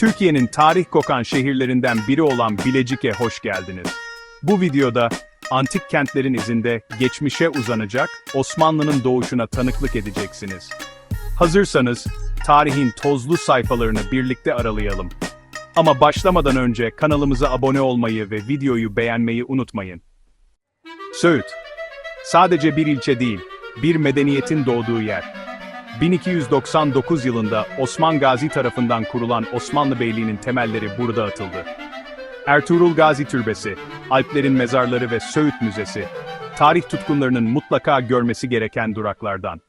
Türkiye'nin tarih kokan şehirlerinden biri olan Bilecik'e hoş geldiniz. Bu videoda antik kentlerin izinde geçmişe uzanacak Osmanlı'nın doğuşuna tanıklık edeceksiniz. Hazırsanız tarihin tozlu sayfalarını birlikte aralayalım. Ama başlamadan önce kanalımıza abone olmayı ve videoyu beğenmeyi unutmayın. Söğüt, sadece bir ilçe değil, bir medeniyetin doğduğu yer. 1299 yılında Osman Gazi tarafından kurulan Osmanlı Beyliği'nin temelleri burada atıldı. Ertuğrul Gazi Türbesi, Alplerin Mezarları ve Söğüt Müzesi, tarih tutkunlarının mutlaka görmesi gereken duraklardan.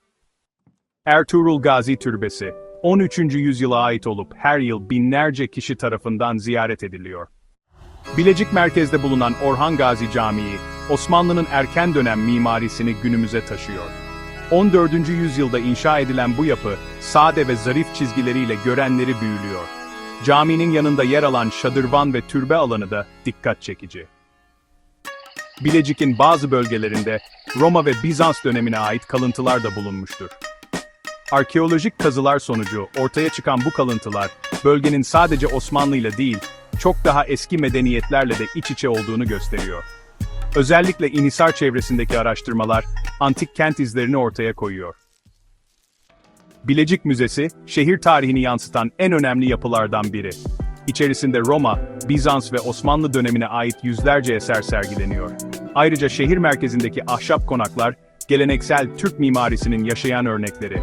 Ertuğrul Gazi Türbesi, 13. yüzyıla ait olup her yıl binlerce kişi tarafından ziyaret ediliyor. Bilecik merkezde bulunan Orhan Gazi Camii, Osmanlı'nın erken dönem mimarisini günümüze taşıyor. 14. yüzyılda inşa edilen bu yapı, sade ve zarif çizgileriyle görenleri büyülüyor. Caminin yanında yer alan şadırvan ve türbe alanı da dikkat çekici. Bilecik'in bazı bölgelerinde Roma ve Bizans dönemine ait kalıntılar da bulunmuştur. Arkeolojik kazılar sonucu ortaya çıkan bu kalıntılar, bölgenin sadece Osmanlı ile değil, çok daha eski medeniyetlerle de iç içe olduğunu gösteriyor. Özellikle İnisar çevresindeki araştırmalar, antik kent izlerini ortaya koyuyor. Bilecik Müzesi, şehir tarihini yansıtan en önemli yapılardan biri. İçerisinde Roma, Bizans ve Osmanlı dönemine ait yüzlerce eser sergileniyor. Ayrıca şehir merkezindeki ahşap konaklar, geleneksel Türk mimarisinin yaşayan örnekleri.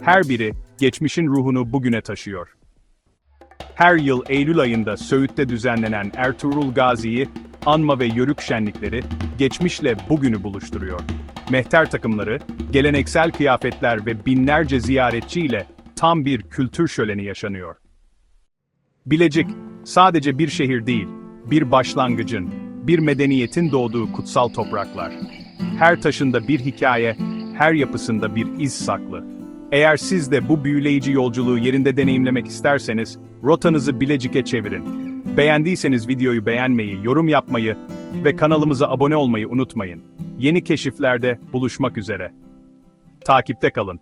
Her biri, geçmişin ruhunu bugüne taşıyor. Her yıl Eylül ayında Söğüt'te düzenlenen Ertuğrul Gazi'yi, anma ve yörük şenlikleri, geçmişle bugünü buluşturuyor. Mehter takımları, geleneksel kıyafetler ve binlerce ziyaretçiyle tam bir kültür şöleni yaşanıyor. Bilecik, sadece bir şehir değil, bir başlangıcın, bir medeniyetin doğduğu kutsal topraklar. Her taşında bir hikaye, her yapısında bir iz saklı. Eğer siz de bu büyüleyici yolculuğu yerinde deneyimlemek isterseniz, rotanızı Bilecik'e çevirin. Beğendiyseniz videoyu beğenmeyi, yorum yapmayı ve kanalımıza abone olmayı unutmayın. Yeni keşiflerde buluşmak üzere. Takipte kalın.